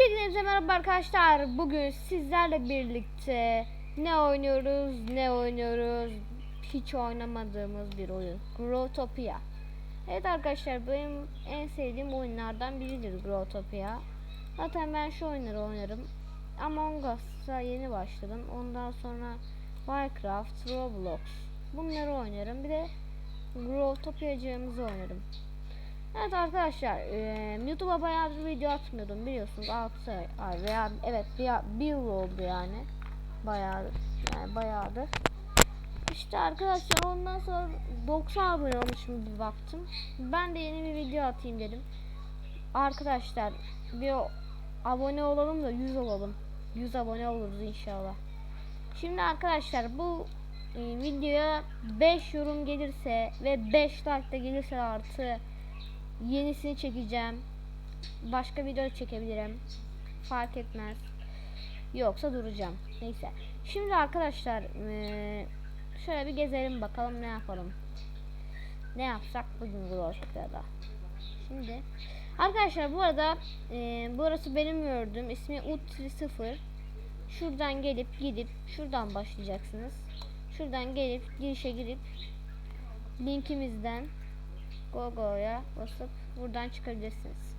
Öncelikle merhaba arkadaşlar. Bugün sizlerle birlikte ne oynuyoruz, ne oynuyoruz? Hiç oynamadığımız bir oyun. Growtopia. Evet arkadaşlar benim en sevdiğim oyunlardan biridir Growtopia. Zaten ben şu oyunları oynarım. Among Us'a yeni başladım. Ondan sonra Minecraft, Roblox. Bunları oynarım. Bir de Growtopia'cığımızı oynarım. Evet arkadaşlar eee, YouTube'a bayağıdır video atmıyordum biliyorsunuz 6 ay veya evet bir, bir yıl oldu yani. Bayağıdır yani bayağıdır. İşte arkadaşlar ondan sonra 90 abone olmuşum bir baktım. Ben de yeni bir video atayım dedim. Arkadaşlar bir abone olalım da 100 olalım. 100 abone oluruz inşallah. Şimdi arkadaşlar bu e, videoya 5 yorum gelirse ve 5 like de gelirse artı yenisini çekeceğim. Başka video çekebilirim. Fark etmez. Yoksa duracağım. Neyse. Şimdi arkadaşlar şöyle bir gezelim bakalım ne yapalım. Ne yapsak bugün Glorio'da. Şimdi arkadaşlar bu arada eee, burası benim gördüğüm ismi ut0 Şuradan gelip gidip şuradan başlayacaksınız. Şuradan gelip girişe girip linkimizden Gogo'ya basıp buradan çıkabilirsiniz.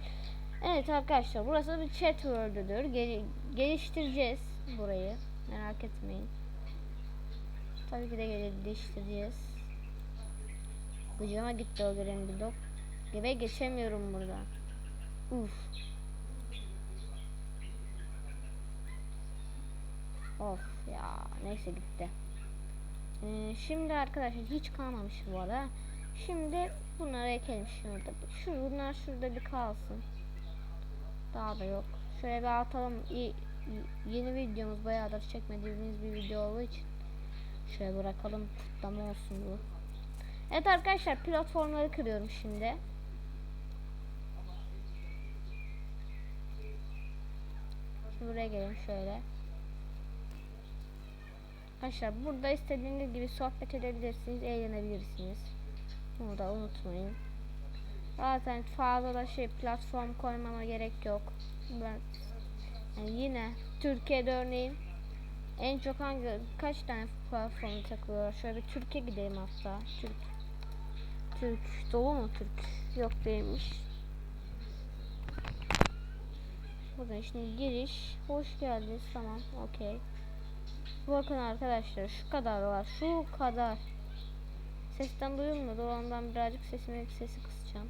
Evet arkadaşlar burası bir chat world'üdür. Gel geliştireceğiz burayı. Merak etmeyin. Tabii ki de geliştireceğiz. Gıcıma gitti o gören bir dok. Gibi geçemiyorum buradan. Uf. Of ya neyse gitti. Ee, şimdi arkadaşlar hiç kalmamış bu arada. Şimdi bunları ekelim şurada. Şu bunlar şurada bir kalsın. Daha da yok. Şöyle bir atalım. İyi, yeni videomuz bayağıdır çekmediğimiz bir video olduğu için şöyle bırakalım. Kutlama olsun bu. Evet arkadaşlar platformları kırıyorum şimdi. Buraya gelin şöyle. Arkadaşlar burada istediğiniz gibi sohbet edebilirsiniz, eğlenebilirsiniz. Bunu da unutmayın. Zaten fazla da şey platform koymama gerek yok. Ben yani yine Türkiye'de örneğin en çok hangi kaç tane platform takılıyor? Şöyle bir Türkiye gidelim hatta. Türk Türk dolu mu Türk? Yok değilmiş. Buradan şimdi giriş. Hoş geldiniz. Tamam. Okey. Bakın arkadaşlar şu kadar var. Şu kadar. Sesten duyulmuyordu. Ondan birazcık sesimi sesi kısacağım.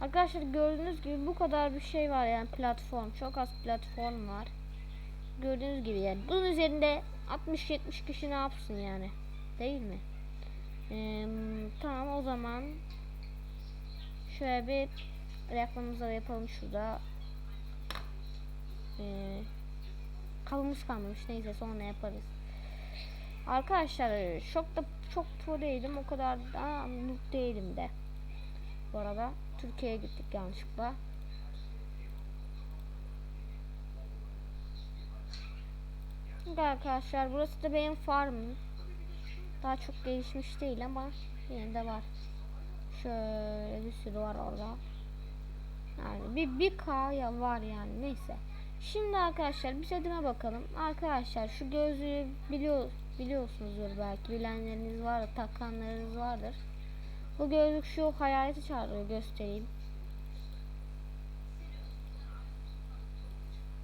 Arkadaşlar gördüğünüz gibi bu kadar bir şey var yani platform. Çok az platform var. Gördüğünüz gibi yani. Bunun üzerinde 60-70 kişi ne yapsın yani. Değil mi? Ee, tamam o zaman şöyle bir reklamımızı yapalım şurada. Ee, kabımız kalmamış. Neyse sonra yaparız. Arkadaşlar çok da çok pro değilim. O kadar da noob değilim de. Bu arada Türkiye'ye gittik yanlışlıkla. Şimdi arkadaşlar burası da benim farmım. Daha çok gelişmiş değil ama yine de var. Şöyle bir sürü var orada. Yani bir, bir K ya var yani neyse. Şimdi arkadaşlar bir setime bakalım. Arkadaşlar şu gözlüğü biliyor, biliyorsunuzdur belki. Bilenleriniz var, takanlarınız vardır. Bu gözlük şu hayaleti çağırıyor göstereyim.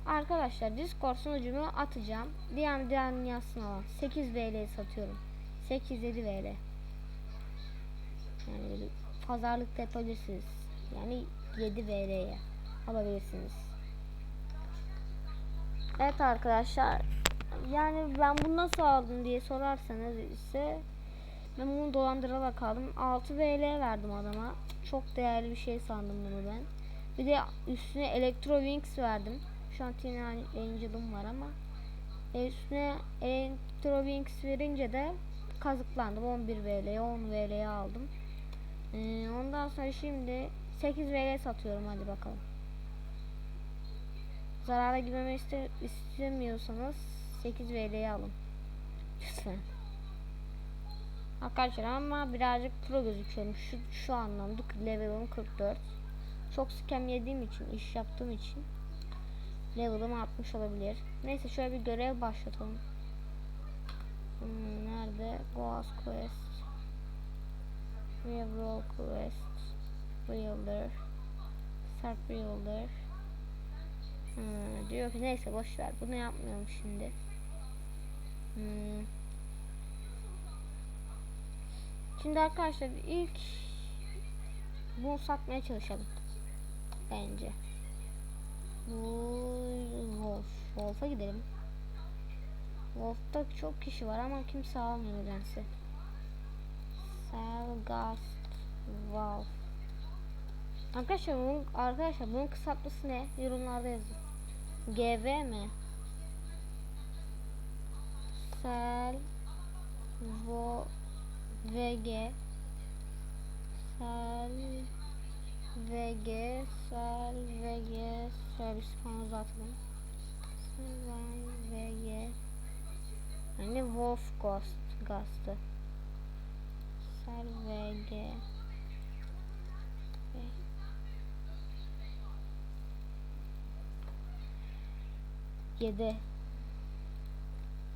Arkadaşlar Discord sunucumu atacağım. DM yazsın ama 8 VL satıyorum. 8 7 VL. Yani böyle pazarlık yapabilirsiniz. Yani 7 VL'ye alabilirsiniz. Evet arkadaşlar. Yani ben bunu nasıl aldım diye sorarsanız ise ben bunu dolandırarak aldım. 6 VL verdim adama. Çok değerli bir şey sandım bunu ben. Bir de üstüne Electro Wings verdim. Şu an Teen Angel'ım var ama e, üstüne Electro Wings verince de kazıklandım. 11 VL'ye 10 VL'ye aldım. Ee, ondan sonra şimdi 8 VL satıyorum hadi bakalım. Zarara girmemi iste istemiyorsanız 8 VL'ye alın. Lütfen. Arkadaşlar ama birazcık pro gözüküyorum şu, şu anlamda level'ım 44 çok scam yediğim için, iş yaptığım için level'ım artmış olabilir. Neyse şöyle bir görev başlatalım. Hmm, nerede? Ghost Quest. Real Quest. Realder. Start Realder. Hmm, diyor ki neyse boş ver. Bunu yapmıyorum şimdi. Hmm. Şimdi arkadaşlar ilk bunu satmaya çalışalım. Bence. Bu Wolf. Wolf'a gidelim. Wolf'ta çok kişi var ama kimse almıyor nedense. Selgast Wolf. Arkadaşlar bunun, arkadaşlar bunun kısaltması ne? Yorumlarda yazın. GV mi? Sel Vo VG Sel VG Sel VG bir spam uzatalım. Sel VG Yani Wolf Ghost Ghost'ı. Sel VG 7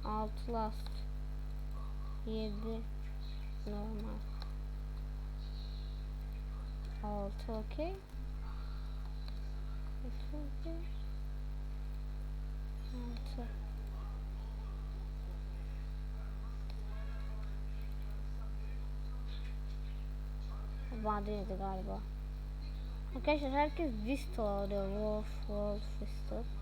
6 last 7 normal 6 okey 6 okey 6 Vadeydi galiba. Arkadaşlar herkes Visto alıyor. Wolf, Wolf, Visto.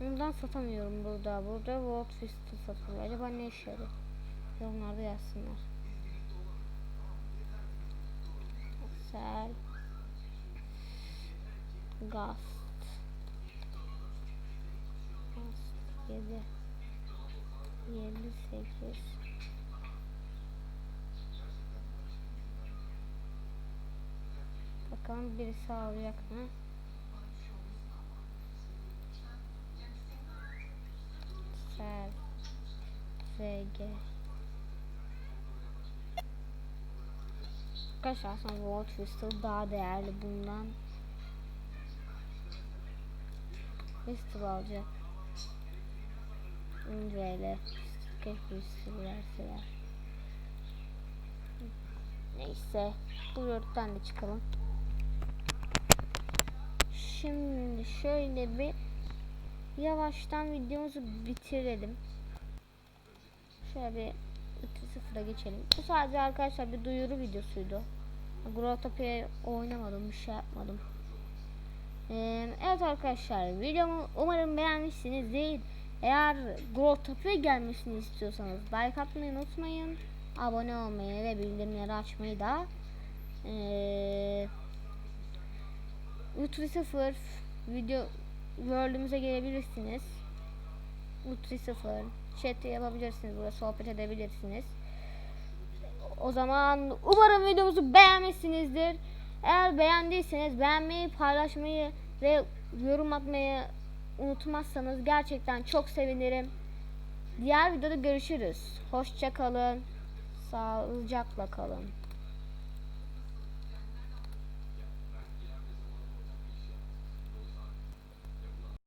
Bundan satamıyorum burada. Burada World Fist'ı satılıyor. Acaba ne işe yarıyor? Yorumlarda yazsınlar. Sel Gast Gast 7 7 8 Bakalım birisi alacak mı? Sel VG Arkadaşlar aslında World Crystal daha değerli bundan? Crystal alacak. İnceyle Keşke Crystal verseler. Neyse Bu yurttan da çıkalım. Şimdi şöyle bir yavaştan videomuzu bitirelim. Şöyle bir 3-0'a geçelim. Bu sadece arkadaşlar bir duyuru videosuydu. Growtopia'yı oynamadım, bir şey yapmadım. Ee, evet arkadaşlar videomu umarım beğenmişsinizdir. Eğer Growtopia gelmesini istiyorsanız like atmayı unutmayın. Abone olmayı ve bildirimleri açmayı da ee, Utri 0 video World'ümüze gelebilirsiniz. Utri 0 chat yapabilirsiniz. Burada sohbet edebilirsiniz. O zaman umarım videomuzu beğenmişsinizdir. Eğer beğendiyseniz beğenmeyi, paylaşmayı ve yorum atmayı unutmazsanız gerçekten çok sevinirim. Diğer videoda görüşürüz. Hoşça kalın. Sağlıcakla kalın.